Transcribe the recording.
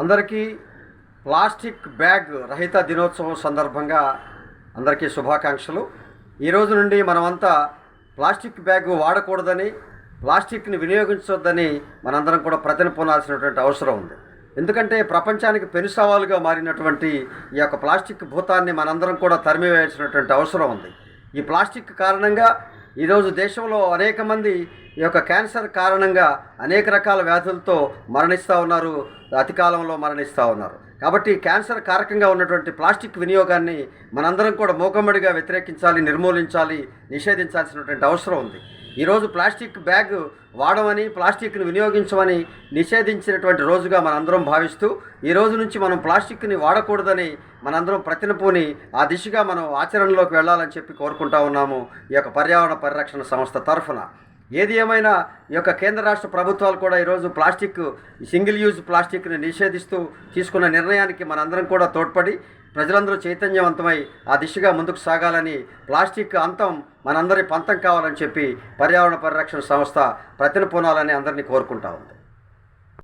అందరికీ plastic bag రహిత దినోత్సవం సందర్భంగా అందరికీ శుభాకాంక్షలు. ఈ రోజు నుండి మనమంతా ప్లాస్టిక్ బ్యాగ్ వాడకూడదని ప్లాస్టిక్ని వినియోగించవద్దని మనందరం కూడా ప్రతినపొనాల్సినటువంటి అవసరం ఉంది. ఎందుకంటే ప్రపంచానికి పెను సవాలుగా మారినటువంటి ఈ యొక్క ప్లాస్టిక్ భూతాన్ని మనందరం కూడా తరిమివేయాల్సినటువంటి అవసరం ఉంది. ఈ ప్లాస్టిక్ కారణంగా ఈరోజు దేశంలో అనేక మంది ఈ యొక్క క్యాన్సర్ కారణంగా అనేక రకాల వ్యాధులతో మరణిస్తూ ఉన్నారు అతి కాలంలో మరణిస్తూ ఉన్నారు. కాబట్టి క్యాన్సర్ కారకంగా ఉన్నటువంటి ప్లాస్టిక్ వినియోగాన్ని మనందరం కూడా మూకమ్మడిగా వ్యతిరేకించాలి నిర్మూలించాలి నిషేధించాల్సినటువంటి అవసరం ఉంది. ఈరోజు ప్లాస్టిక్ బ్యాగ్ వాడమని ప్లాస్టిక్ని వినియోగించమని నిషేధించినటువంటి రోజుగా మనందరం భావిస్తూ ఈ రోజు నుంచి మనం ప్లాస్టిక్ని వాడకూడదని మనందరం ప్రతినపూని ఆ దిశగా మనం ఆచరణలోకి వెళ్ళాలని చెప్పి కోరుకుంటా ఉన్నాము. ఈ యొక్క పర్యావరణ పరిరక్షణ సంస్థ తరఫున. ఏది ఏమైనా ఈ యొక్క కేంద్ర రాష్ట్ర ప్రభుత్వాలు కూడా ఈరోజు ప్లాస్టిక్ సింగిల్ యూజ్ ప్లాస్టిక్ని నిషేధిస్తూ తీసుకున్న నిర్ణయానికి మనందరం కూడా తోడ్పడి ప్రజలందరూ చైతన్యవంతమై ఆ దిశగా ముందుకు సాగాలని ప్లాస్టిక్ అంతం మనందరి పంతం కావాలని చెప్పి పర్యావరణ పరిరక్షణ సంస్థ ప్రతిన పొనాలని అందరినీ కోరుకుంటా ఉంది.